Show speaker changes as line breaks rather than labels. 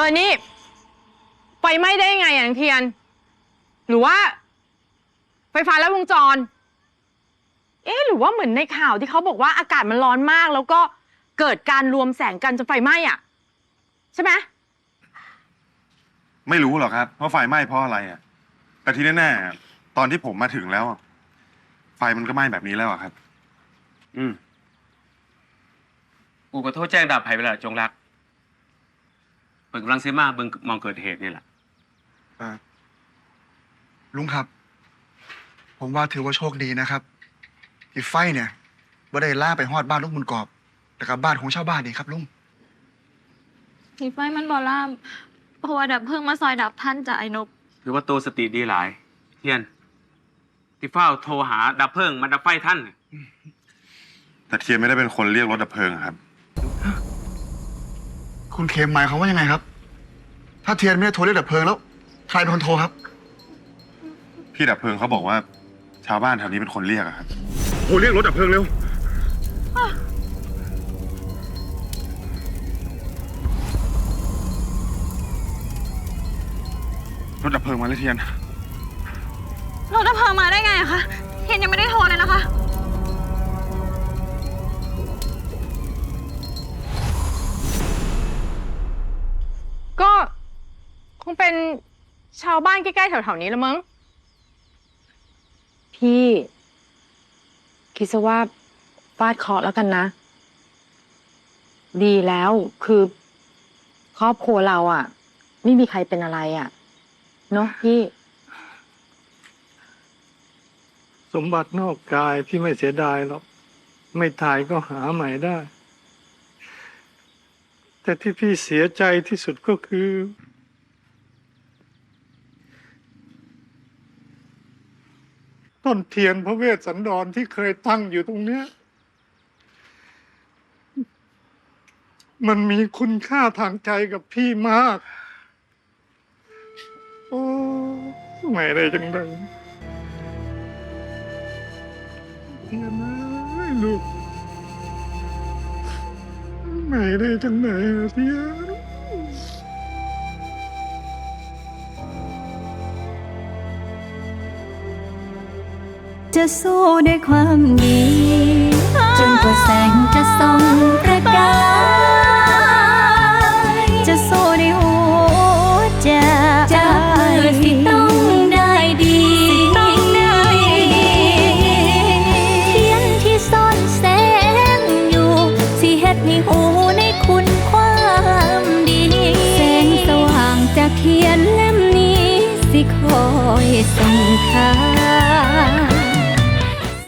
อนี่ไฟไหม้ได้ยังไงอะนางเทียน หรือว่า ไฟฟ้าลัดวงจร เอ๊ะหรือว่าเหมือนในข่าวที่เขาบอกว่าอากาศมันร้อนมาก แล้วก็เกิดการรวมแสงกันจนไฟไหม้อะ ใช่ไหม
ไม่รู้หรอกครับว่าไฟไหม้เพราะอะไรอะ แต่ที่แน่ๆตอนที่ผมมาถึงแล้วอะไฟมันก็ไหม้แบบนี้แล้วอะครับ
อืม กูก็โทษแจ้งดับภัยไปแล้วจงรัก เปิดกำลังซื้อมาเบิ่งมองเกิดเหตุนี่แหละ
เอ่อลุงครับ ผมว่าถือว่าโชคดีนะครับที่ไฟเนี่ยบ่ได้ล่าไปฮอดบ้านลุงบุญกอบ แต่กับบ้านของชาวบ้านนี่ครับลุง
ที่ไฟมันบอล่ามเพราะว่าดับเพลิ่งมาซอยดับท่านจากไอ้นก
หรือว่าตัวสติดีหลาย เทียน ที่เฝ้าโทรหาดับเพลิงมาดับไฟท่านน่ะ
แต่เทียนไม่ได้เป็นคนเรียกรถดับเพลิงอะครับ
คุณเคมหมายเขามว่ายังไงครับ ถ้าเทียนไม่ได้โทรเรียกดับเพลิงแล้ว ใครเป็นคนโทรครับ
พี่ดับเพลิงเขาบอกว่า ชาวบ้านแถวนี้เป็นคนเรียกอะครับ โทรเรียกรถดับเพลิงเร็ว รถดับเพลิงมาเลยเทียน
รถดับเพลิงมาได้ไงอะคะเทียนยังไม่ได้โทรเลยนะคะ
ก็ คงเป็นชาวบ้านใกล้ๆแถวๆนี้ละมั้ง
พี่ คิดซะว่าฟาดเคราะห์แล้วกันนะ ดีแล้วคือ ครอบครัวเราอะ่ะ ไม่มีใครเป็นอะไรอะ่ะ เนาะพี่
สมบัตินอกกายพี่ไม่เสียดายหรอก ไม่ตายก็หาใหม่ได้ แต่ที่พี่เสียใจที่สุดก็คือ ต้นเทียนพระเวสสันดรที่เคยตั้งอยู่ตรงเนี้ย มันมีคุณค่าทางใจกับพี่มาก โอ้ไม่ได้จังเลยเทียนเอ้ยลูกไม่ได้จังไหนเทียน
จะสู้ด้วยความดี จนกว่าแสงจะส่องประกายจะสู้ด้วยหัวใจจะเพื่อสิต้องได้ดีต้องได้เทียนที่ซ่อนแสงอยู่ สิเฮ็ดให้หูในคุณความดี แสงสว่างจากเทียนเล่มนี้ สิคอยส่งทาง